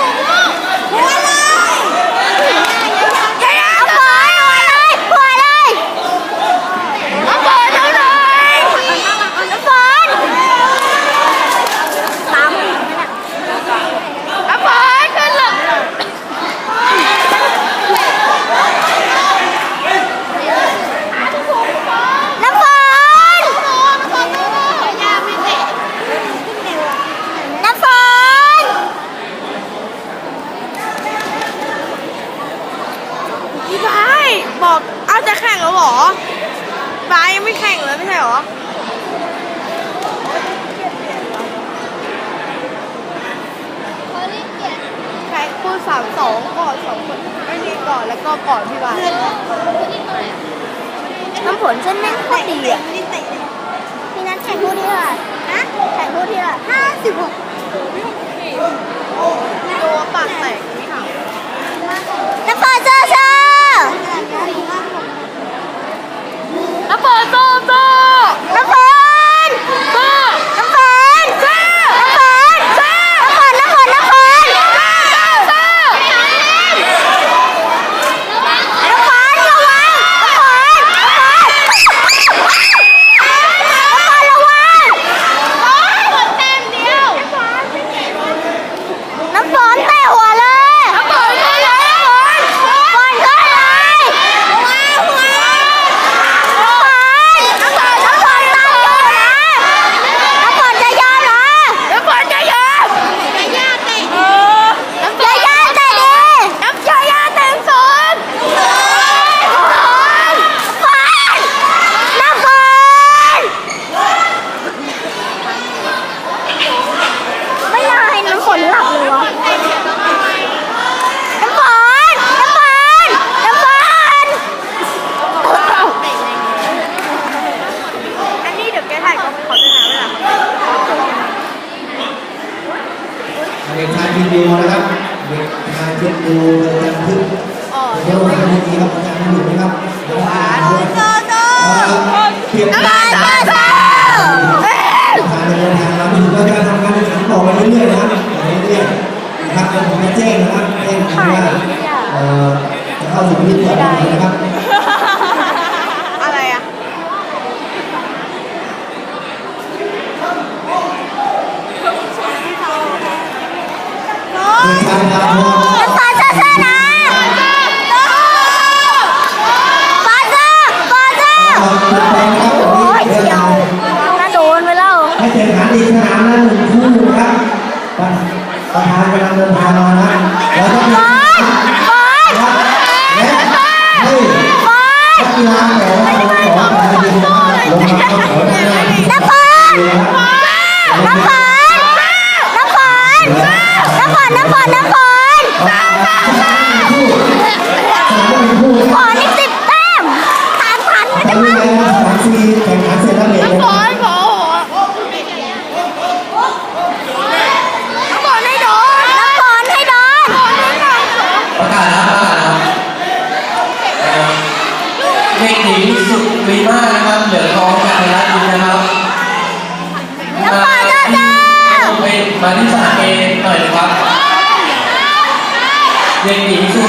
Vamos! Boa! เอาจะแข่งแล้วหรอบายังไม่แข่งเลยไม่ใช่หรอใครพูดสามสองก่อนสองคนไม่มีก่อนแล้วก็ก่อนพี่บาน้ำฝนฉันแม่งโคตดีอะพี่นัทแข่งพูดที่เท่หร่นะแข่งพูดที่เท่หร่ห้าสิบหกโอ้โหปากแตกายพินจารย์พึ่งอ๋อเดี๋ยววันนี้ครับอาจารย์พึ่งอยู่นะครับเดี๋ยวอาจารย์พึ่งโซโซเพียงน้ำทางฝนเจ้าเดินทางเราถึงเราจะทำการแข่งขันต่อไปเรื่อยๆนะครับเรื่อยๆนะครับผมจะแจ้งนะครับแจ้งว่าเอ่อจะเข้าสู่พิธีการนะครับ อะไรอะ เด็กชายพาพร น้ำฝนเจ้าเจ้านะฝนเจ้าฝนเจ้า ขอบคุณแฟนครับ โอ้ย เดี๋ยว เจียวน่าโดนไปแล้ว ให้แข่งขันอีกสนามละหนึ่งคู่นะครับประธานกำลังเดินทางมานะแล้วก็มีฝนฝนและให้นักกีฬาของสองทีมนะครับลงมาเข้าแถวด้านหน้าที่น้ำฝนน้ำฝนน้ำฝนน้ำฝนน้ำฝนน้ำฝนคู่สนามเป็นคู่ฝนนี่สิบแต้มสามพันไม่แต่ได้รู้มั้งไหมว่าสนามซีแข่งขันเสร็จแล้วเนี่ยฝนขอหัว น้ำฝนให้โดนน้ำฝนให้โดน ประกาศแล้วประกาศแล้วเด็กหญิงสุ ดวีมากนะครับ เหลือทองจากไทยรัฐนี้นะครับน้ำฝนเจ้าเจ้าเป็นมาที่สนามเอหน่อยนะครับเด็กหญิงสุ